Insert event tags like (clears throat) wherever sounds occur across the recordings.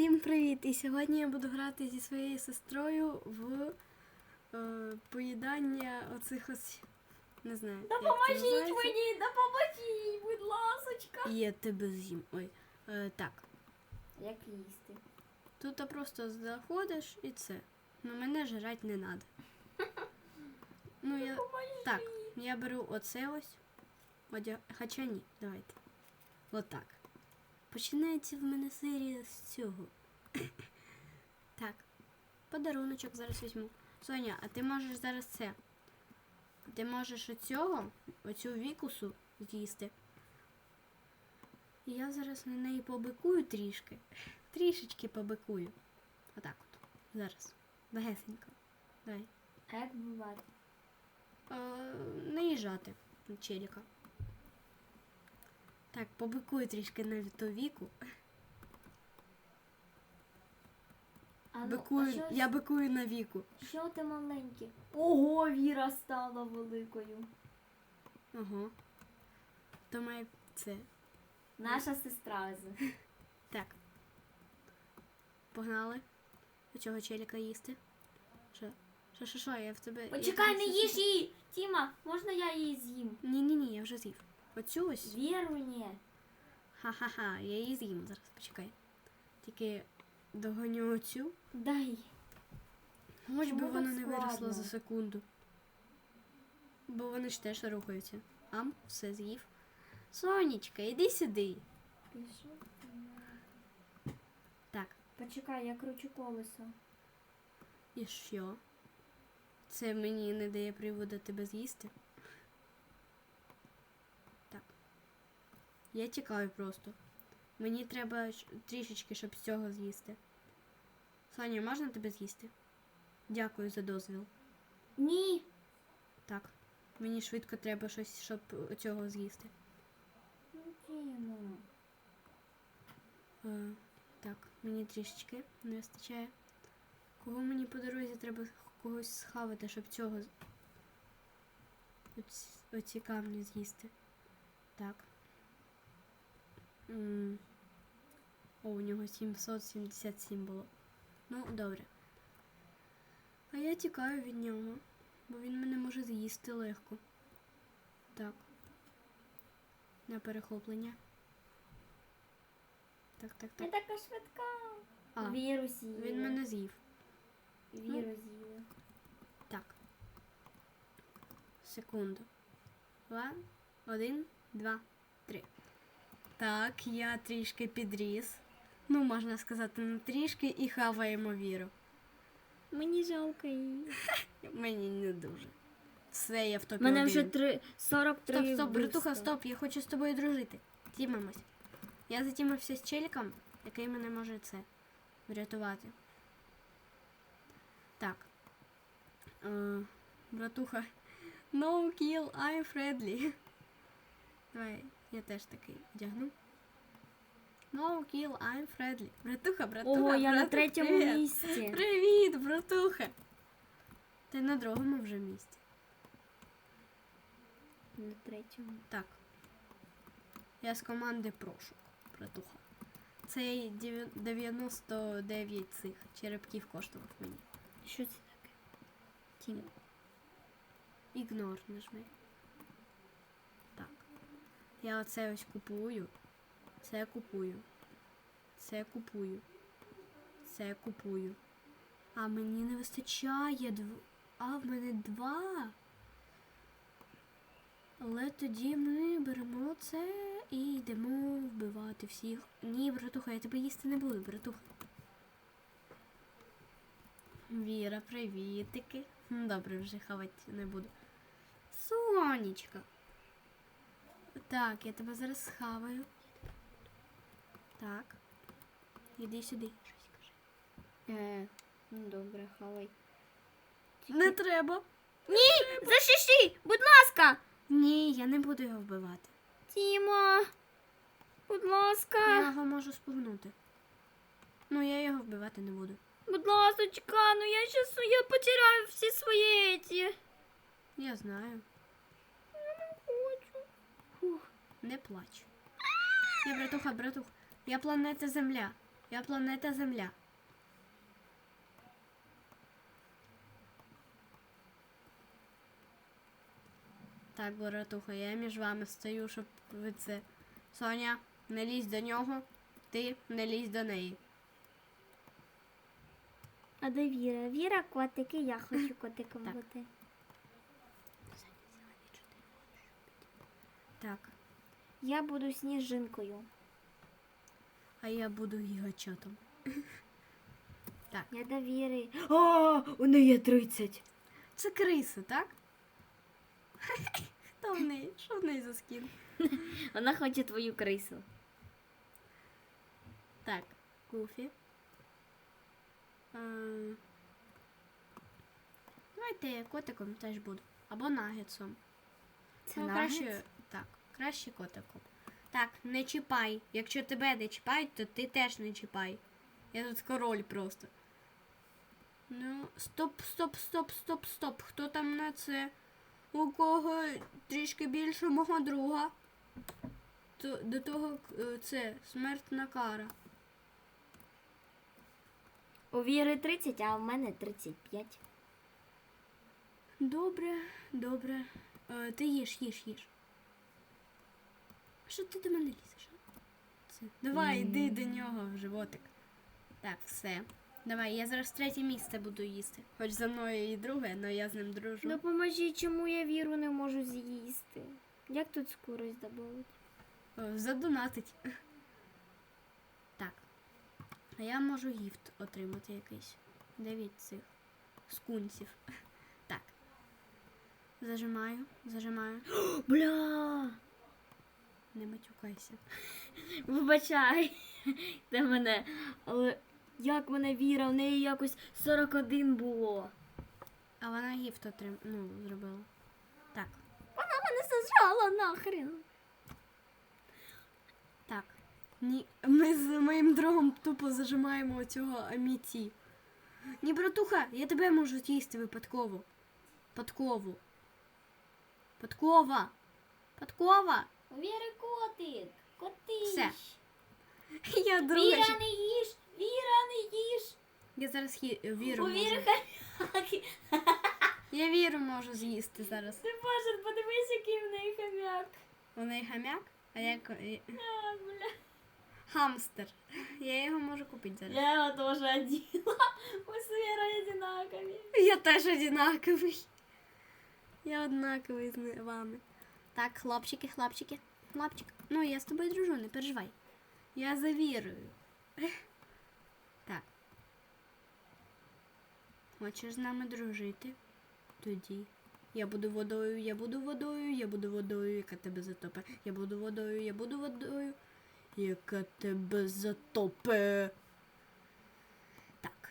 Всім привіт! І сьогодні я буду грати зі своєю сестрою в е, поїдання оцих ось. Не знаю. Допоможіть називається. мені, допоможіть, будь ласочка. Я тебе з'їм. Ой. Е, так. Як їсти? Тут ти просто заходиш і це. Ну мене жрать не треба. (laughs) Ну я. Так, я беру оце ось. Хоча ні, давайте. Отак. Починається в мене серія з цього. (coughs) так. Подаруночок зараз візьму. Соня, а ти можеш зараз це. Ти можеш оцього, оцю вікусу з'їсти. І я зараз на неї побикую трішки. Трішечки побикую. Отак от. Зараз. Легесенько. Давай. А як бувати? Е, наїжджати на челіка. Так, побикую трішки навіть ту віку. А ну, Бикую, а що, я бикую на віку. що ти маленьке? Ого, Віра стала великою. Ага. То має це. Наша сестра. з- Так. Погнали. У цього челіка їсти. Що? Що, що, що, я в тебе. я Почекай, тебе не їж її! Тіма, можна я її з'їм? Ні, ні, ні, я вже з'їв. Оцю ось. Віру. Ха-ха-ха, я її з'їм зараз, почекай. Тільки догоню оцю. Дай. Хоч би воно не виросло за секунду. Бо вони ж теж рухаються. Ам, все з'їв. Сонечка, іди сюди. Пішов. Так, Почекай, я кручу колесо. і що? Це мені не дає приводу тебе з'їсти. Я тікаю просто. Мені треба трішечки, щоб з цього з'їсти. Соня, можна тебе з'їсти? Дякую за дозвіл. Ні. Так. Мені швидко треба щось, щоб цього з'їсти. Е, так, мені трішечки не вистачає. Кого мені по дорозі треба когось схавати, щоб цього. Оці, оці камні з'їсти. Так. М. О, у нього 777 було. Ну, добре. А я тікаю від нього, бо він мене може з'їсти легко. Так. На перехоплення. Так, так, так. Я така швидка. А, Віру з'їла. він мене з'їв. Віру з'їла. Так. Секунду. Два, один, два, три. Так, я трішки підріс. Ну, можна сказати, не трішки і хаваємо віру. Мені жалко її. (laughs) Мені не дуже. Все, я в топі. Мене вже три... 43 Стоп, стоп, братуха, вбивства. стоп, я хочу з тобою дружити. Тімимось. Я затімився з челіком, який мене може це врятувати. Так. Е, братуха. (laughs) No kill, I'm friendly. Давай, я теж такий одягну. No kill, I'm friendly. Братуха, братуха. Ого, я на третьому привіт. місці. Привіт, братуха. Ти на другому вже місці. На третьому. Так. Я з команди прошук, братуха. Цей 99 цих черепків коштував мені. Що це таке? Тім. Ігнор нажми. Я оце ось купую. Це купую. Це купую. Це купую. А мені не вистачає дв... А в мене два. Але тоді ми беремо це і йдемо вбивати всіх. Ні, братуха, я тебе їсти не буду, братуха. Віра, привітики. Добре, вже хавати не буду. Сонечка. Так, я тебе зараз схаваю. Так. Іди сюди. Е, ну добре, хавай. Не треба. Ні! Защищи! Будь ласка! Ні, я не буду його вбивати. Тіма! Будь ласка. Я його можу спугнути. Ну, я його вбивати не буду. Будь ласочка, ну я щас я потеряю всі свої эти. Я знаю. Хочу. Фух, не плач. Я братуха, братух. Я планета Земля. Я планета Земля. Так, Боратуха, я між вами стою, щоб ви це. Соня, не лізь до нього, ти не лізь до неї. А де Віра? Віра котики, я хочу (clears throat) котиком Так. бути. Так, Я буду сніжинкою. а я буду гігачотом. (laughs) Я до Віри. О, у неї 30. Це криса, так? (laughs) Хто в неї? Що в неї за скін? (laughs) Вона хоче твою крису. Так, Гуфі. Давайте я котиком теж буду. Або нагетсом. Це краще, так, краще котиком. Так, не чіпай. Якщо тебе не чіпають, то ти теж не чіпай. Я тут король просто. Ну, стоп, стоп, стоп, стоп, стоп. Хто там на це? У кого трішки більше мого друга? То, до того е, це смертна кара. У Віри 30, а в мене 35. Добре, добре. Е, ти їж, їж, їж. Що ти до мене лізеш? Це. Давай, йди до нього в животик. Так, все. Давай, я зараз третє місце буду їсти. Хоч за мною і друге, але я з ним дружу. Допоможіть, чому я віру не можу з'їсти. Як тут скорость добавить? Задонатить. Так. А я можу гіфт отримати якийсь. Від цих скунсів. Так. Зажимаю, зажимаю. (gasps) Бля! Не матюкайся. (laughs) Вибачай. Де мене. Але як мене віра, в неї якось 41 було. А вона гіфт отрим... ну, зробила. Так, Вона мене зажала нахрен. так. Ні, ми з моїм другом тупо зажимаємо цього аміті. Ні, братуха, я тебе можу з'їсти випадково. Подкову. Подкова. Подкова. У Віри котик. Котиш. Все. (laughs) Я друга. Віра не їж. Віра не їж. Я зараз хі... віру У можу. Віри хомяки. (laughs) Я віру можу з'їсти зараз. Ти боже, подивись, який в неї хомяк. У неї хам'як, а я ко- А, бля. хамстер. Я його можу купити зараз. Я тоже одела. Мы с Верой одинаковые. Я теж одинаковий. Я однаковий з вами. Так, хлопчики, хлопчики, хлопчик. Ну, я з тобою дружу, не переживай. Я за вірою. (laughs) Так. Хочеш з нами дружити? Тоді. Я буду водою, я буду водою, я буду водою, яка тебе затопе. Я буду водою, я буду водою, яка тебе затопе. Так.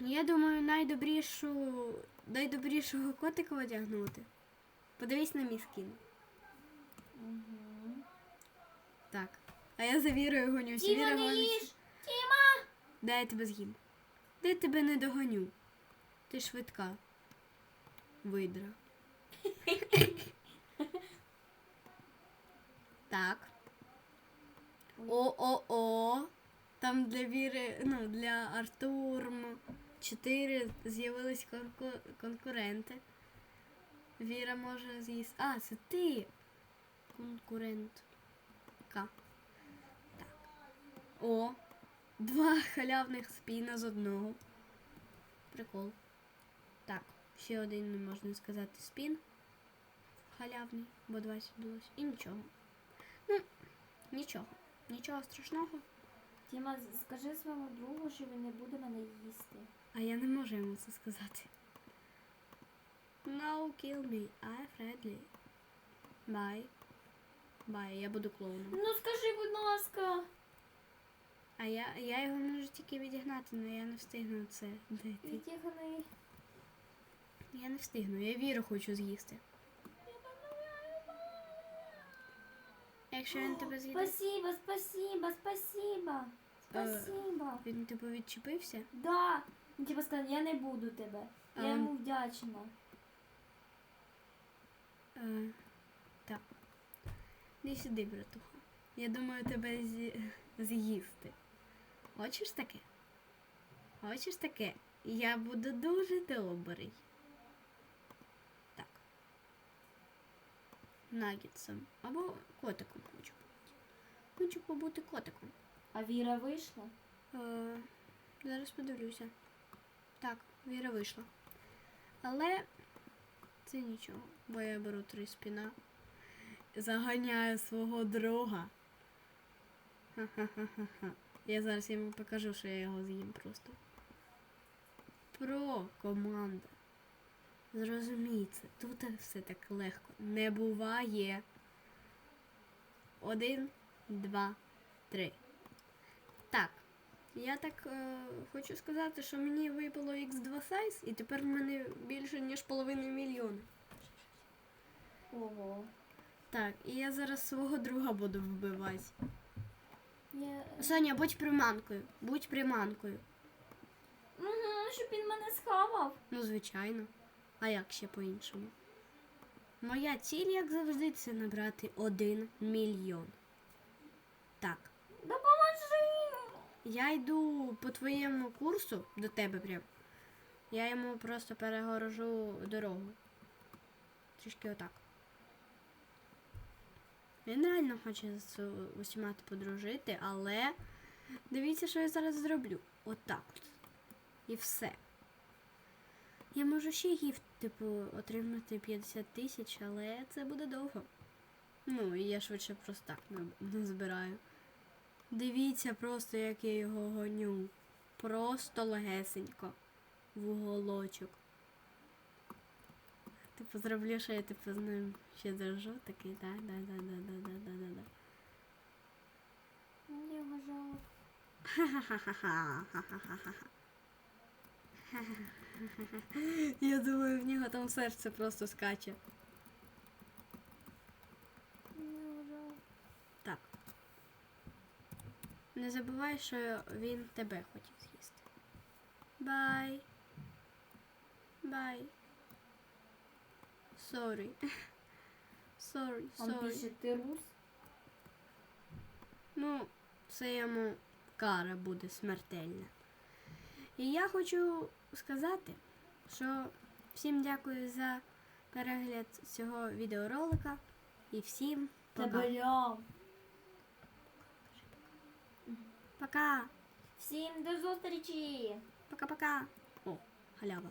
Я думаю, найдобрішу, найдобрішого котика одягнути. Подивись на мій скін. Так. А я за вірою гонюсь. Тіма, Віра не гониться. їж. Тіма. Де я тебе з'їм? Де я тебе не догоню? Ти швидка. Видра. так. О-о-о. Там для Віри, ну, для Артурм 4 з'явились конку- конкуренти. Віра може з'їсти. А, це ти. Конкурентка. Так. О, Два халявних спіна з одного. Прикол. Так, ще один, не можна сказати, спін. Халявний, бо два сідулось. І нічого. Ну, нічого. Нічого страшного. Тіма, скажи своєму другу, що він не буде мене їсти. А я не можу йому це сказати. No, kill me. I friendly. Bye. Bye. Я буду клоуном. Ну скажи, будь ласка. А я, я його можу тільки відігнати, але я не встигну це. Відігни. Я не встигну, я віру хочу з'їсти. Якщо він тебе з'їде, Спасибо, спасибо, спасибо. Спасибо. він типу відчепився. Да. Він типа сказав, я не буду тебе. Я йому вдячна. Е, так. Не сюди, братуха. Я думаю, тебе зі... з'їсти. Хочеш таке? Хочеш таке? Я буду дуже добрий. Так. Нагітсом. Або котиком хочу побути. Хочу побути котиком. А Віра вийшла? Е, зараз подивлюся. Так, Віра вийшла. Але це нічого, бо я беру три спіна. Заганяю свого друга. Я зараз йому покажу, що я його з'їм просто. Про команда. Зрозумійте, тут все так легко. Не буває. Один, два, три. Так. Я так е, хочу сказати, що мені випало X2 сайз, і тепер в мене більше, ніж половина мільйона. Ого. Так, і я зараз свого друга буду вбивати. Я... Соня, будь приманкою. Будь приманкою. Угу, щоб він мене схавав. Ну, звичайно. А як ще по-іншому? Моя ціль, як завжди, це набрати один мільйон. Так. Допоможи! Я йду по твоєму курсу до тебе прям. Я йому просто перегорожу дорогу. Трішки отак. Він реально хоче з усіма подружити, але дивіться, що я зараз зроблю. Отак от. І все. Я можу ще гіфт, типу, отримати 50 тисяч, але це буде довго. Ну, і я швидше просто так не збираю. Дивіться просто, як я його гоню. Просто легесенько. В уголочок. Типу зроблю, що я типу з ним ще держу, такий да-да-да-да-да-да-да-да. Його жалко. Я думаю, в нього там серце просто скаче. Так. Не забувай, що він тебе хотів з'їсти. Бай. Бай. Sorry. (laughs) Sorry, Он sorry. пише ти рус. Ну, це йому кара буде смертельна. І я хочу сказати, що всім дякую за перегляд цього відеоролика. І всім пока. Пока. Всім до зустрічі! Пока-пока. О, халява.